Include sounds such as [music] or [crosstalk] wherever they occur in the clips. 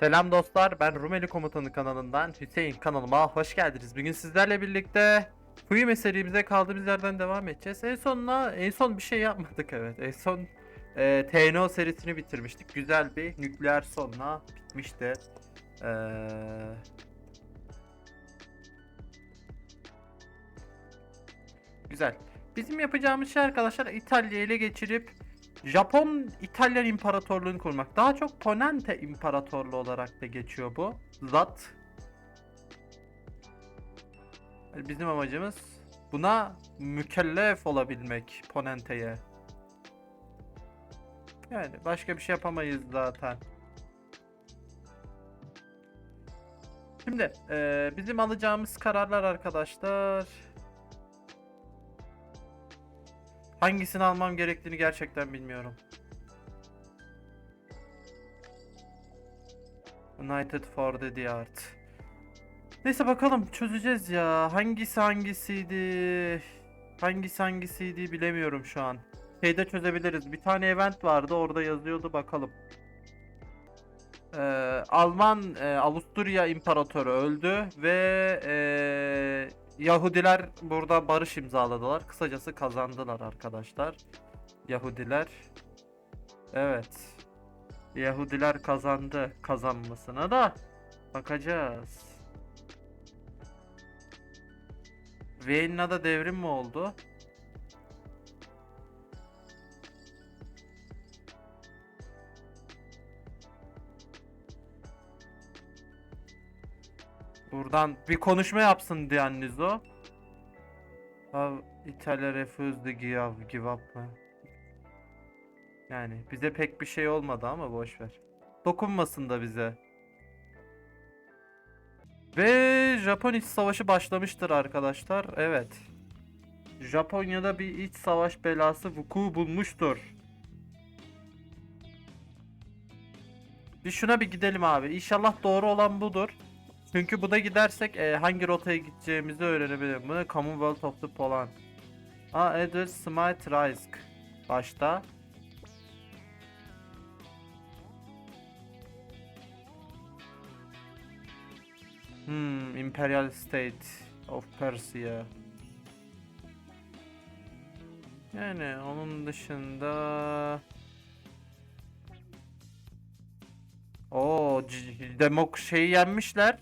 Selam dostlar, ben Rumeli Komutanı kanalından Hüseyin kanalıma hoş geldiniz. Bugün sizlerle birlikte Fuyume serimize kaldığımız yerden devam edeceğiz. En sonuna, en son bir şey yapmadık evet. En son e, TNO serisini bitirmiştik. Güzel bir nükleer sonla bitmişti. Eee... Güzel. Bizim yapacağımız şey arkadaşlar İtalya'yı ele geçirip Japon İtalyan İmparatorluğunu kurmak. Daha çok Ponente İmparatorluğu olarak da geçiyor bu. Zat. Bizim amacımız buna mükellef olabilmek Ponente'ye. Yani başka bir şey yapamayız zaten. Şimdi eee, bizim alacağımız kararlar arkadaşlar. Hangisini almam gerektiğini gerçekten bilmiyorum. United for the Art. Neyse bakalım çözeceğiz ya. Hangisi hangisiydi? Hangisi hangisiydi bilemiyorum şu an. Şeyde çözebiliriz. Bir tane event vardı orada yazıyordu bakalım. Ee, Alman e, Avusturya İmparatoru öldü ve e, Yahudiler burada barış imzaladılar. Kısacası kazandılar arkadaşlar. Yahudiler. Evet. Yahudiler kazandı kazanmasına da bakacağız. Viyana'da devrim mi oldu? Buradan bir konuşma yapsın Diannizo. How İtalya refused to give up? Yani bize pek bir şey olmadı ama boş ver. Dokunmasın da bize. Ve Japon iç savaşı başlamıştır arkadaşlar. Evet. Japonya'da bir iç savaş belası vuku bulmuştur. Bir şuna bir gidelim abi. İnşallah doğru olan budur. Çünkü buna gidersek e, hangi rotaya gideceğimizi öğrenebilirim. Bu ne? Commonwealth of the Poland. Aa Edward Smite Risk. Başta. Hmm, Imperial State of Persia. Yani onun dışında... O demok şeyi yenmişler.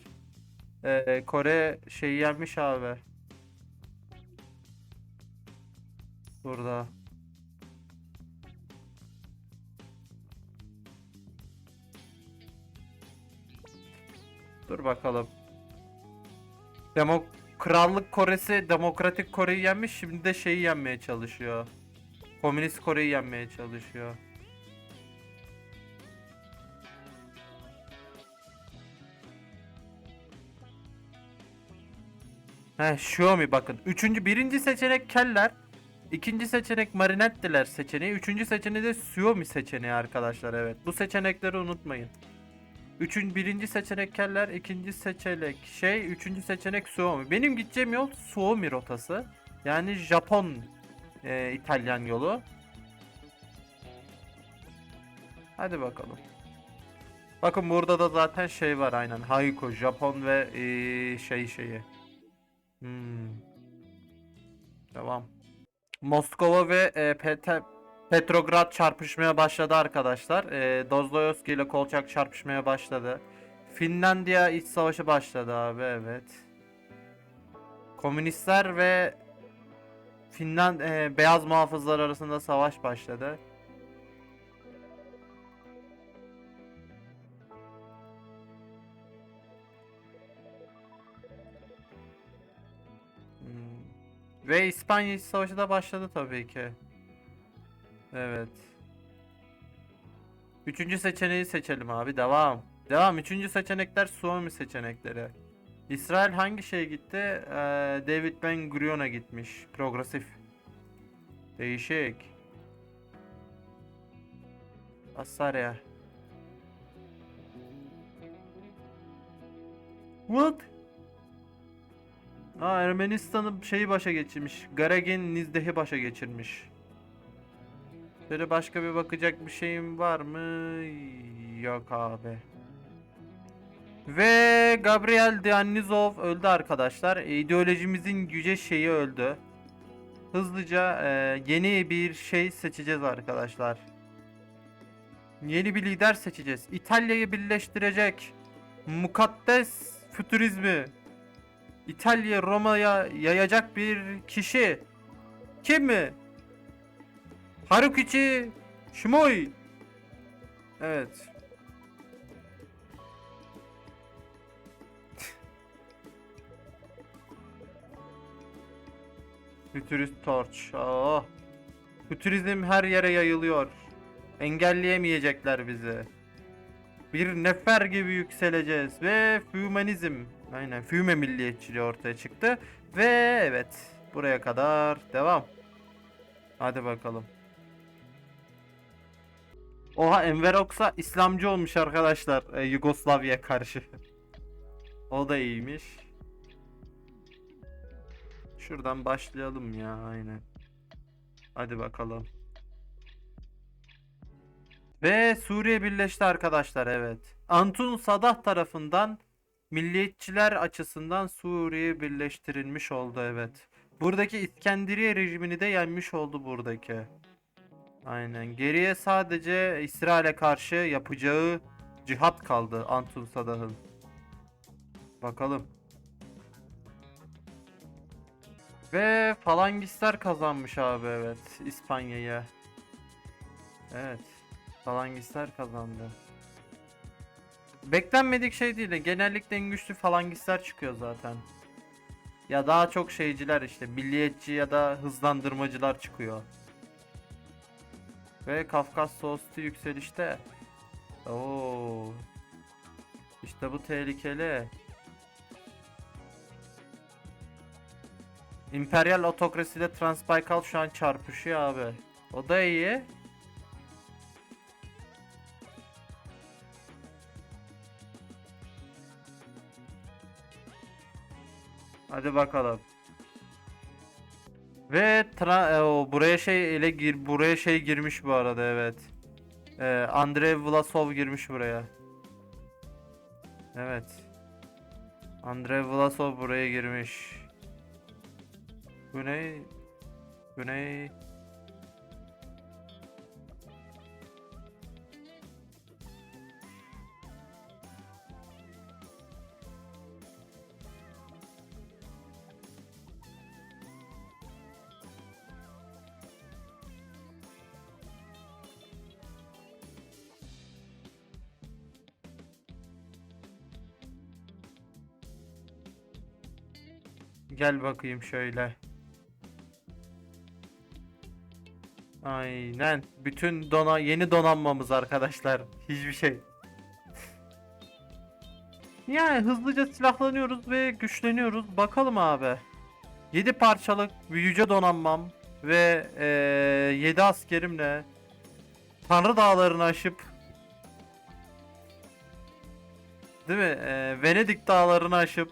Ee, Kore şeyi yenmiş abi. Burada. Dur bakalım. Demok Krallık Kore'si Demokratik Kore'yi yenmiş. Şimdi de şeyi yenmeye çalışıyor. Komünist Kore'yi yenmeye çalışıyor. He Xiaomi bakın. Üçüncü, birinci seçenek Keller. ikinci seçenek Marinettiler seçeneği. Üçüncü seçeneği de Xiaomi seçeneği arkadaşlar evet. Bu seçenekleri unutmayın. Üçün, birinci seçenek Keller, ikinci seçenek şey, üçüncü seçenek Xiaomi. Benim gideceğim yol Xiaomi rotası. Yani Japon e, İtalyan yolu. Hadi bakalım. Bakın burada da zaten şey var aynen. Haiko, Japon ve e, şey şeyi. Hmm. Tamam. Moskova ve e, Pete- Petrograd çarpışmaya başladı arkadaşlar. E, Dostoyevski ile Kolçak çarpışmaya başladı. Finlandiya iç savaşı başladı abi evet. Komünistler ve Finland e, beyaz muhafızlar arasında savaş başladı. Ve İspanya İç Savaşı da başladı tabii ki. Evet. Üçüncü seçeneği seçelim abi. Devam. Devam. Üçüncü seçenekler Suomi seçenekleri. İsrail hangi şeye gitti? Ee, David Ben Gurion'a gitmiş. Progresif. Değişik. Asarya. What? Aa Ermenistan'ı şeyi başa geçirmiş. Garagin Nizdeh'i başa geçirmiş. Şöyle başka bir bakacak bir şeyim var mı? Yok abi. Ve Gabriel Dionysov öldü arkadaşlar. İdeolojimizin yüce şeyi öldü. Hızlıca e, yeni bir şey seçeceğiz arkadaşlar. Yeni bir lider seçeceğiz. İtalya'yı birleştirecek. Mukaddes fütürizmi. İtalya Roma'ya yayacak bir kişi. Kim mi? Harukichi Shimoi. Evet. [laughs] Futurist Torch. Oh. Futurizm her yere yayılıyor. Engelleyemeyecekler bizi. Bir nefer gibi yükseleceğiz ve fümanizm, aynen füme milliyetçiliği ortaya çıktı ve evet buraya kadar devam. Hadi bakalım. Oha Enver Oksa İslamcı olmuş arkadaşlar e, Yugoslavya'ya karşı. [laughs] o da iyiymiş. Şuradan başlayalım ya aynen. Hadi bakalım. Ve Suriye birleşti arkadaşlar evet. Antun Sadah tarafından milliyetçiler açısından Suriye birleştirilmiş oldu evet. Buradaki İskenderiye rejimini de yenmiş oldu buradaki. Aynen. Geriye sadece İsrail'e karşı yapacağı cihat kaldı Antun Sadah'ın. Bakalım. Ve falangistler kazanmış abi evet İspanya'ya. Evet. Falangistler kazandı. Beklenmedik şey değil de genellikle en güçlü falangistler çıkıyor zaten. Ya daha çok şeyciler işte milliyetçi ya da hızlandırmacılar çıkıyor. Ve Kafkas Soğustu yükselişte. Oo. İşte bu tehlikeli. İmperyal otokrasi ile Transbaykal şu an çarpışıyor abi. O da iyi. Hadi bakalım. Ve tra e, o buraya şey ele gir buraya şey girmiş bu arada evet. Ee, Andrei Vlasov girmiş buraya. Evet. Andrei Vlasov buraya girmiş. Güney Güney Gel bakayım şöyle. Aynen. Bütün dona yeni donanmamız arkadaşlar. Hiçbir şey. Yani hızlıca silahlanıyoruz ve güçleniyoruz. Bakalım abi. 7 parçalık yüce donanmam ve eee 7 askerimle Tanrı dağlarını aşıp Değil mi? Eee, Venedik dağlarını aşıp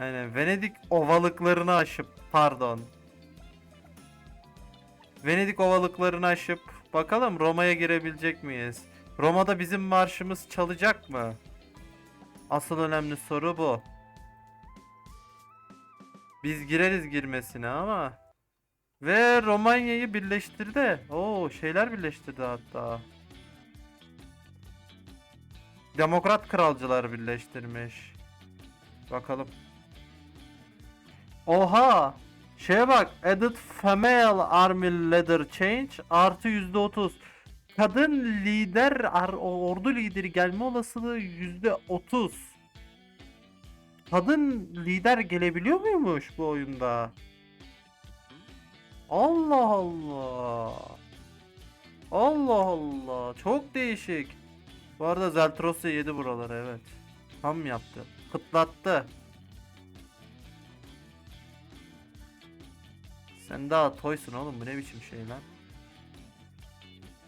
Aynen Venedik ovalıklarını aşıp pardon. Venedik ovalıklarını aşıp bakalım Roma'ya girebilecek miyiz? Roma'da bizim marşımız çalacak mı? Asıl önemli soru bu. Biz gireriz girmesine ama. Ve Romanya'yı birleştirdi. Oo şeyler birleştirdi hatta. Demokrat kralcılar birleştirmiş. Bakalım. Oha! Şeye bak. Added female army leader change artı yüzde otuz. Kadın lider ordu lideri gelme olasılığı yüzde otuz. Kadın lider gelebiliyor muymuş bu oyunda? Allah Allah. Allah Allah. Çok değişik. Bu arada Zeltrosya yedi buraları evet. Tam yaptı. Kıtlattı. Sen daha toysun oğlum bu ne biçim şey lan.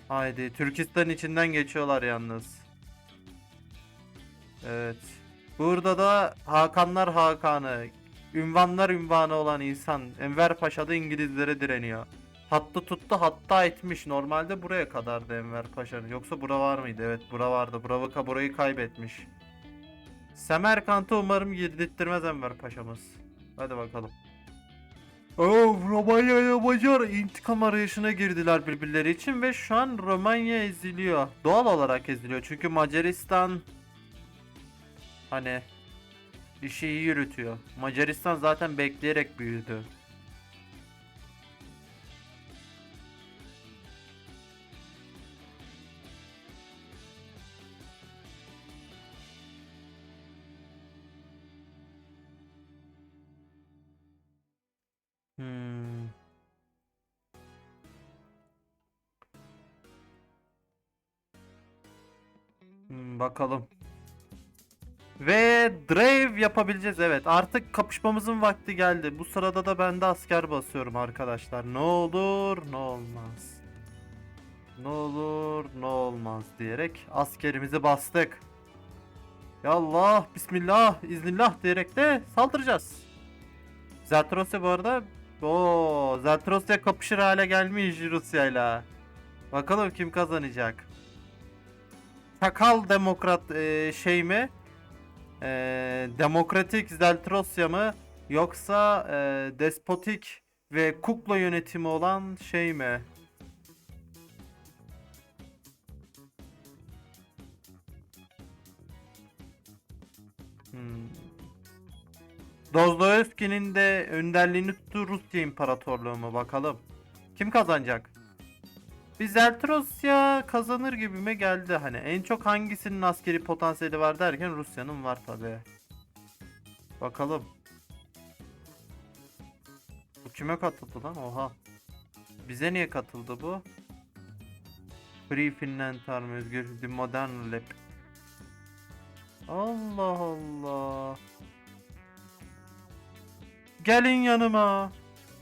Haydi Türkistan içinden geçiyorlar yalnız. Evet. Burada da Hakanlar Hakanı, ünvanlar ünvanı olan insan Enver Paşa da İngilizlere direniyor. Hattı tuttu hatta etmiş. Normalde buraya kadardı Enver Paşa'nın. Yoksa bura var mıydı? Evet bura vardı. Bura, burayı kaybetmiş. Semerkant'ı umarım girdirttirmez Enver Paşa'mız. Hadi bakalım. Oo, Romanya Macar intikam arayışına girdiler birbirleri için ve şu an Romanya eziliyor. Doğal olarak eziliyor çünkü Macaristan hani işi iyi yürütüyor. Macaristan zaten bekleyerek büyüdü. Bakalım. Ve drive yapabileceğiz evet. Artık kapışmamızın vakti geldi. Bu sırada da ben de asker basıyorum arkadaşlar. Ne olur ne olmaz. Ne olur ne olmaz diyerek askerimizi bastık. Ya Allah, Bismillah, İznillah diyerek de saldıracağız. Zeltrosya bu arada o Zeltrosya kapışır hale gelmiş Rusya'yla. Bakalım kim kazanacak. Çakal demokrat e, şey mi? E, demokratik Zeltrosya mı? Yoksa e, despotik ve kukla yönetimi olan şey mi? Hmm. Dostoyevski'nin de önderliğini tuttuğu Rusya İmparatorluğu mu bakalım. Kim kazanacak? Bir Zeltrosya kazanır gibime geldi. Hani en çok hangisinin askeri potansiyeli var derken Rusya'nın var tabi. Bakalım. Bu kime katıldı lan? Oha. Bize niye katıldı bu? Free Finland Army Özgür The Modern Lab. Allah Allah. Gelin yanıma.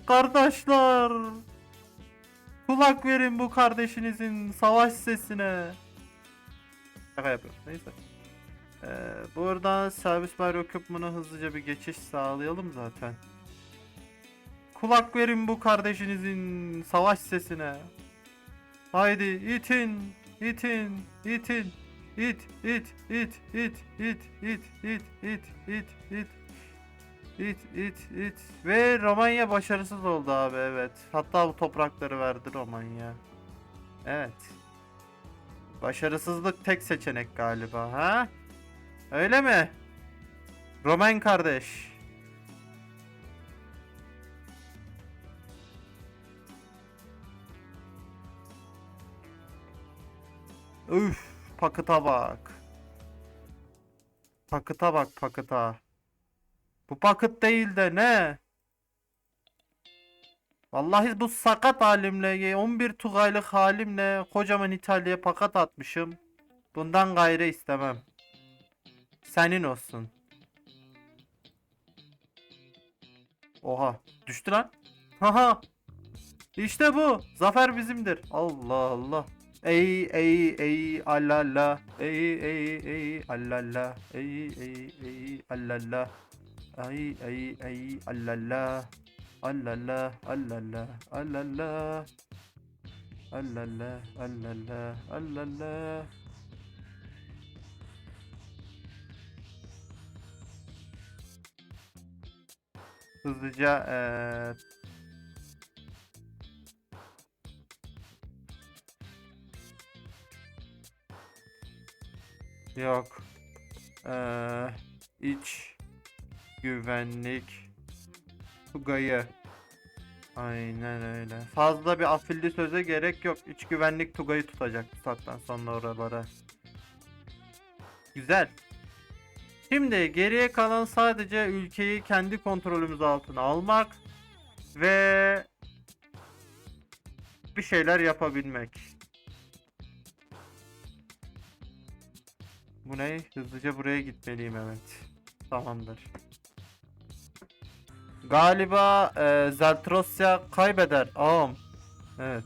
Kardeşler. Kulak verin bu kardeşinizin savaş sesine. Şaka yapıyorum. Neyse. Ee, buradan servis bayrağı köpmana hızlıca bir geçiş sağlayalım zaten. Kulak verin bu kardeşinizin savaş sesine. Haydi itin, itin, itin. İt, it, it, it, it, it, it, it, it, it. İt, it, it. Ve Romanya başarısız oldu abi evet. Hatta bu toprakları verdi Romanya. Evet. Başarısızlık tek seçenek galiba ha? Öyle mi? Roman kardeş. Üf, pakıta bak. Pakıta bak pakıta. Bu paket değil de ne? Vallahi bu sakat halimle 11 tugaylık halimle kocaman İtalya'ya pakat atmışım. Bundan gayrı istemem. Senin olsun. Oha düştü lan. Haha. İşte bu. Zafer bizimdir. Allah Allah. Ey ey ey alala. Ey ey ey alala. Ey ey ey alala. Ay ay ay allallah. Allallah allallah allallah. Allallah allallah allallah. Hızlıca ee, Yok. Ee, iç güvenlik Tugay'ı. Aynen öyle. Fazla bir afilli söze gerek yok. İç güvenlik Tugay'ı tutacak bu saatten sonra oralara. Güzel. Şimdi geriye kalan sadece ülkeyi kendi kontrolümüz altına almak ve bir şeyler yapabilmek. Bu ne? Hızlıca buraya gitmeliyim evet. Tamamdır. Galiba e, Zeltrosya kaybeder. Ağam. Evet.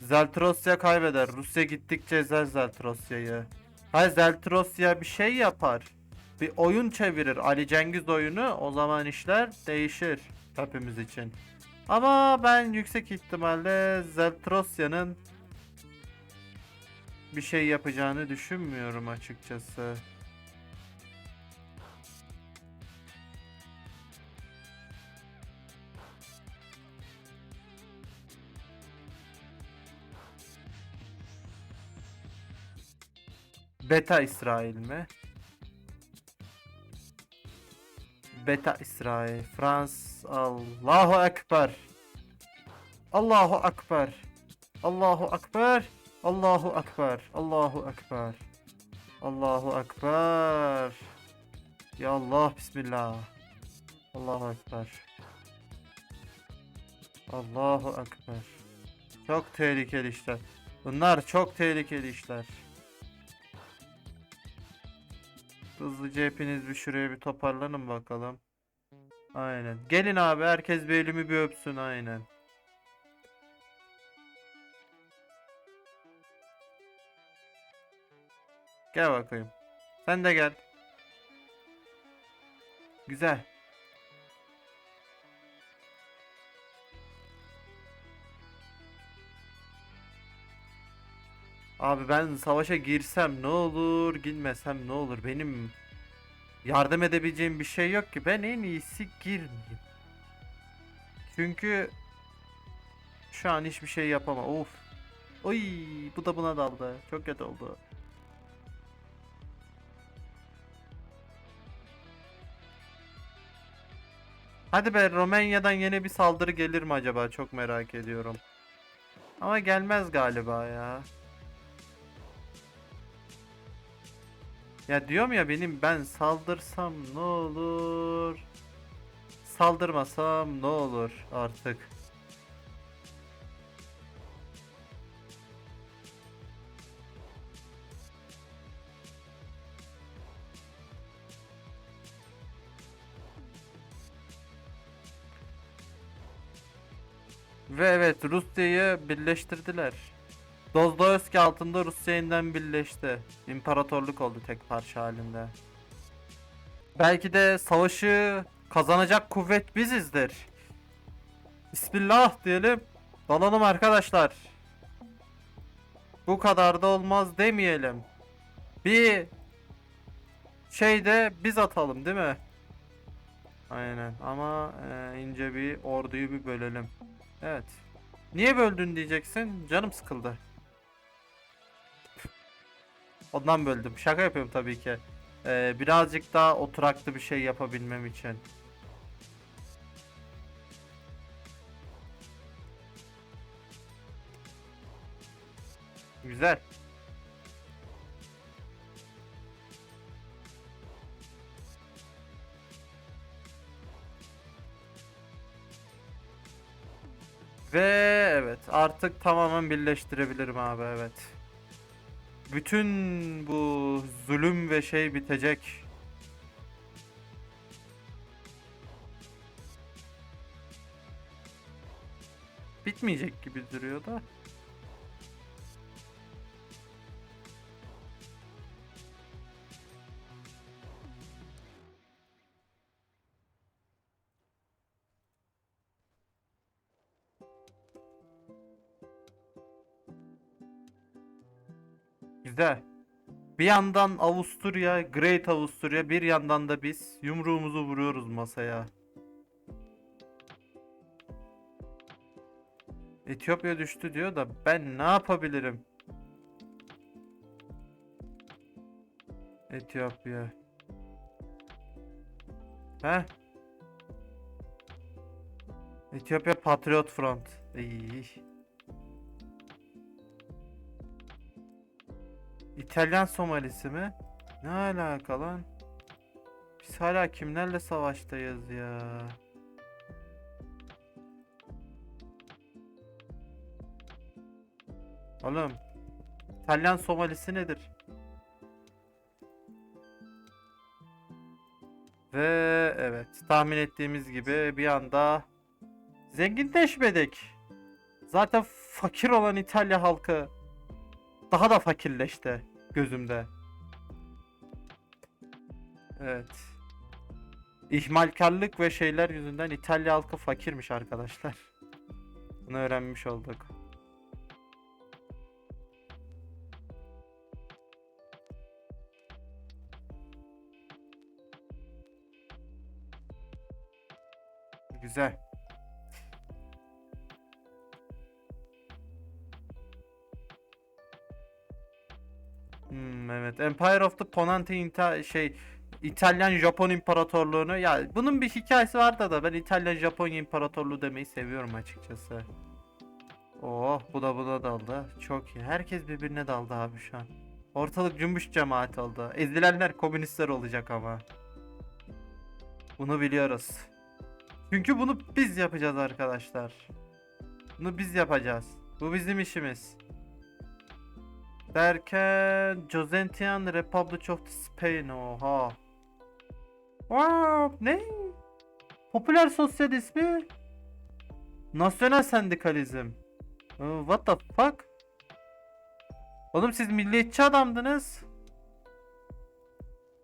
Zeltrosya kaybeder. Rusya gittikçe ezer Zeltrosya'yı. Hayır Zeltrosya bir şey yapar. Bir oyun çevirir. Ali Cengiz oyunu. O zaman işler değişir. Hepimiz için. Ama ben yüksek ihtimalle Zeltrosya'nın bir şey yapacağını düşünmüyorum açıkçası. Beta İsrail mi? Beta İsrail. Frans Allahu Ekber. Allahu Ekber. Allahu Ekber. Allahu Ekber. Allahu Ekber. Allahu Ekber. Ya Allah Bismillah. Allahu Ekber. Allahu Ekber. Çok tehlikeli işler. Bunlar çok tehlikeli işler. Hızlıca hepiniz bir şuraya bir toparlanın bakalım. Aynen. Gelin abi herkes bir elimi bir öpsün aynen. Gel bakayım. Sen de gel. Güzel. Abi ben savaşa girsem ne olur, girmesem ne olur? Benim yardım edebileceğim bir şey yok ki. Ben en iyisi girmeyeyim. Çünkü şu an hiçbir şey yapamam. Of. Oy, bu da buna daldı. Çok kötü oldu. Hadi be Romanya'dan yeni bir saldırı gelir mi acaba? Çok merak ediyorum. Ama gelmez galiba ya. Ya diyorum ya benim ben saldırsam ne olur? Saldırmasam ne olur artık? Ve evet Rusya'yı birleştirdiler. Dostoyevski altında Rusya yeniden birleşti. İmparatorluk oldu tek parça halinde. Belki de savaşı kazanacak kuvvet bizizdir. Bismillah diyelim. Dalalım arkadaşlar. Bu kadar da olmaz demeyelim. Bir şey de biz atalım değil mi? Aynen ama e, ince bir orduyu bir bölelim. Evet. Niye böldün diyeceksin. Canım sıkıldı. Ondan böldüm. Şaka yapıyorum tabii ki. Ee, birazcık daha oturaklı bir şey yapabilmem için. Güzel. Ve evet artık tamamen birleştirebilirim abi evet. Bütün bu zulüm ve şey bitecek. Bitmeyecek gibi duruyor da. Güzel. Bir yandan Avusturya, Great Avusturya, bir yandan da biz yumruğumuzu vuruyoruz masaya. Etiyopya düştü diyor da ben ne yapabilirim? Etiyopya. He? Etiyopya Patriot Front. İyi. İtalyan Somalisi mi? Ne alaka lan? Biz hala kimlerle savaştayız ya? Oğlum. İtalyan Somalisi nedir? Ve evet tahmin ettiğimiz gibi bir anda zenginleşmedik. Zaten fakir olan İtalya halkı daha da fakirleşti gözümde. Evet. İhmalkarlık ve şeyler yüzünden İtalya halkı fakirmiş arkadaşlar. [laughs] Bunu öğrenmiş olduk. Güzel. Hmm, evet. Empire of the Ponente İnta- şey İtalyan Japon İmparatorluğunu ya bunun bir hikayesi vardı da ben İtalyan Japonya İmparatorluğu demeyi seviyorum açıkçası. Oh bu da bu da daldı. Çok iyi. Herkes birbirine daldı abi şu an. Ortalık cümbüş cemaat oldu. Ezilenler komünistler olacak ama. Bunu biliyoruz. Çünkü bunu biz yapacağız arkadaşlar. Bunu biz yapacağız. Bu bizim işimiz. Derken Josentian Republic of Spain oha. Wow, ne? Popüler sosyalist mi? Nasyonel sendikalizm. Oh, What the fuck? Oğlum siz milliyetçi adamdınız.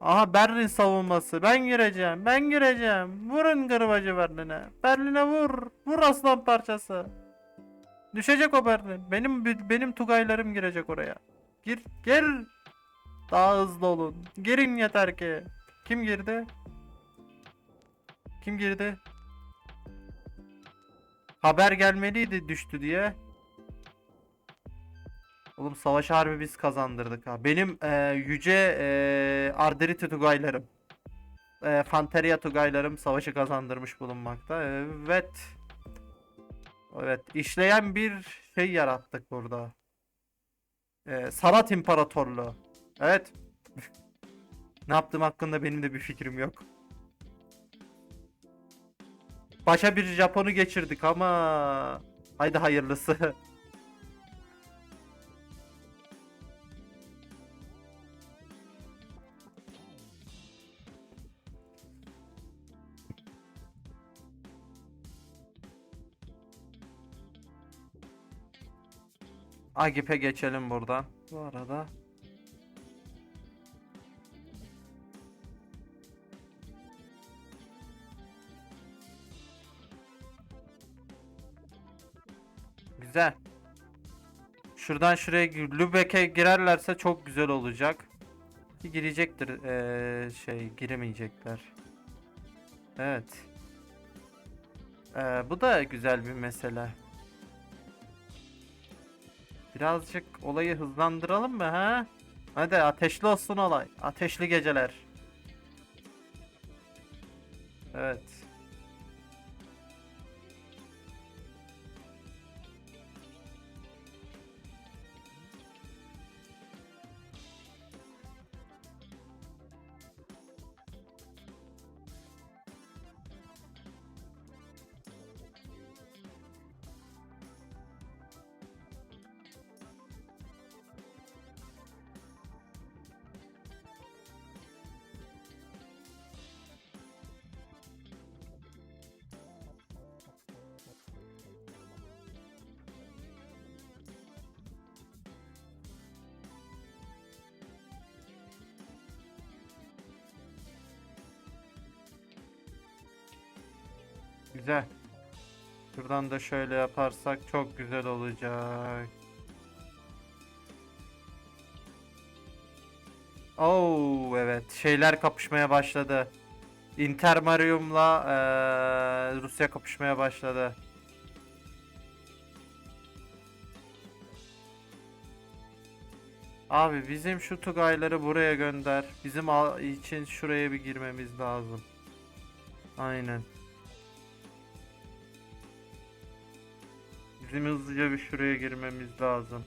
Aha Berlin savunması. Ben gireceğim. Ben gireceğim. Vurun gırbacı Berlin'e. Berlin'e vur. Vur aslan parçası. Düşecek o Berlin. Benim benim Tugaylarım girecek oraya. Gir. Gir. Daha hızlı olun. Girin yeter ki. Kim girdi? Kim girdi? Haber gelmeliydi düştü diye. Oğlum savaş harbi biz kazandırdık ha. Benim eee, yüce eee Arderiti Tugaylarım. Eee Fanteria Tugaylarım savaşı kazandırmış bulunmakta. Evet. Evet. işleyen bir şey yarattık burada. Eee Sanat İmparatorluğu. Evet. [laughs] ne yaptığım hakkında benim de bir fikrim yok. Başa bir Japon'u geçirdik ama haydi hayırlısı. [laughs] Agip'e geçelim buradan. Bu arada. Güzel. Şuradan şuraya Lübeck'e girerlerse çok güzel olacak. Ki girecektir eee, şey giremeyecekler. Evet. Eee, bu da güzel bir mesele. Birazcık olayı hızlandıralım mı ha? Hadi ateşli olsun olay. Ateşli geceler. Evet. Güzel. Şuradan da şöyle yaparsak çok güzel olacak. Oo evet şeyler kapışmaya başladı. Inter Marium'la eee, Rusya kapışmaya başladı. Abi bizim şu Tugayları buraya gönder. Bizim için şuraya bir girmemiz lazım. Aynen. Bizim hızlıca bir şuraya girmemiz lazım.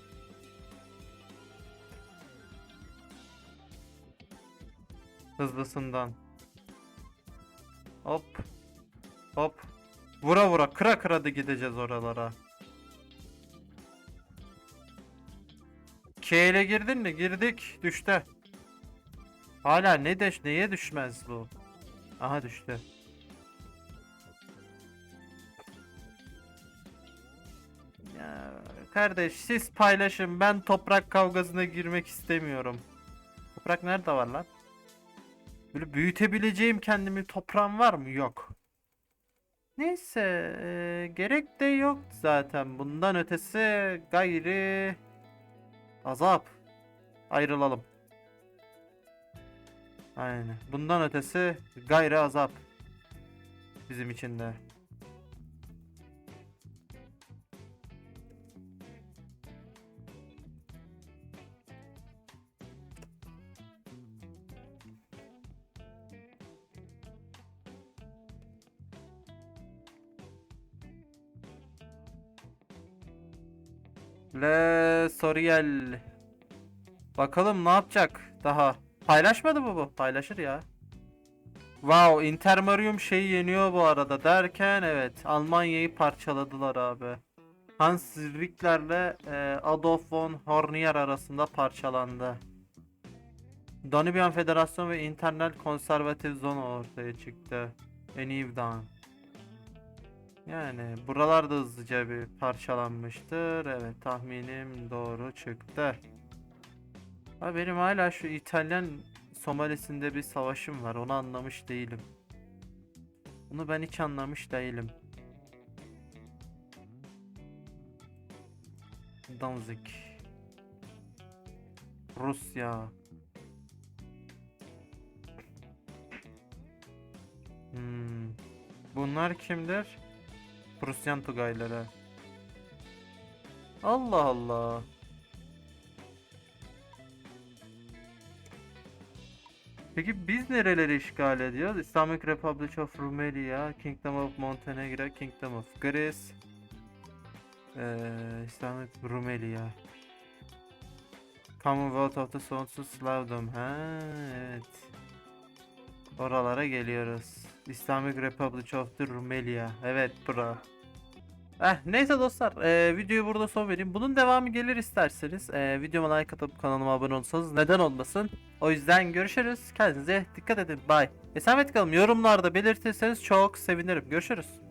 Hızlısından. Hop. Hop. Vura vura kıra kıra da gideceğiz oralara. K ile girdin mi? Girdik. Düştü. Hala ne deş neye düşmez bu? Aha düştü. Kardeş siz paylaşın ben toprak kavgasına girmek istemiyorum. Toprak nerede var lan? Böyle büyütebileceğim kendimi toprağım var mı? Yok. Neyse e, gerek de yok zaten. Bundan ötesi gayri azap. Ayrılalım. Aynen. Bundan ötesi gayri azap. Bizim için de. Le Soriel. Bakalım ne yapacak daha. Paylaşmadı mı bu? Paylaşır ya. Wow, Intermarium şeyi yeniyor bu arada derken evet Almanya'yı parçaladılar abi. Hans Rickler'le e, Adolf von Hornier arasında parçalandı. Danubian Federasyon ve Internal Konservatif Zone ortaya çıktı. Enivdan. Yani buralar da hızlıca bir parçalanmıştır. Evet tahminim doğru çıktı. Ha benim hala şu İtalyan Somalisinde bir savaşım var. Onu anlamış değilim. Bunu ben hiç anlamış değilim. Danzig. Rusya. Hmm. Bunlar kimdir? Prusyan Tugayları. Allah Allah. Peki biz nereleri işgal ediyoruz? Islamic Republic of Romania, Kingdom of Montenegro, Kingdom of Greece, eee Islamic Romania, Commonwealth of the Sonsuz Slavdom. Ha evet. Oralara geliyoruz. Islamic Republic of the Romania. Evet bura. Eh, neyse dostlar eee, videoyu burada son vereyim. Bunun devamı gelir isterseniz. eee, videoma like atıp kanalıma abone olsanız neden olmasın. O yüzden görüşürüz. Kendinize dikkat edin. Bye. Esamet kalın. Yorumlarda belirtirseniz çok sevinirim. Görüşürüz.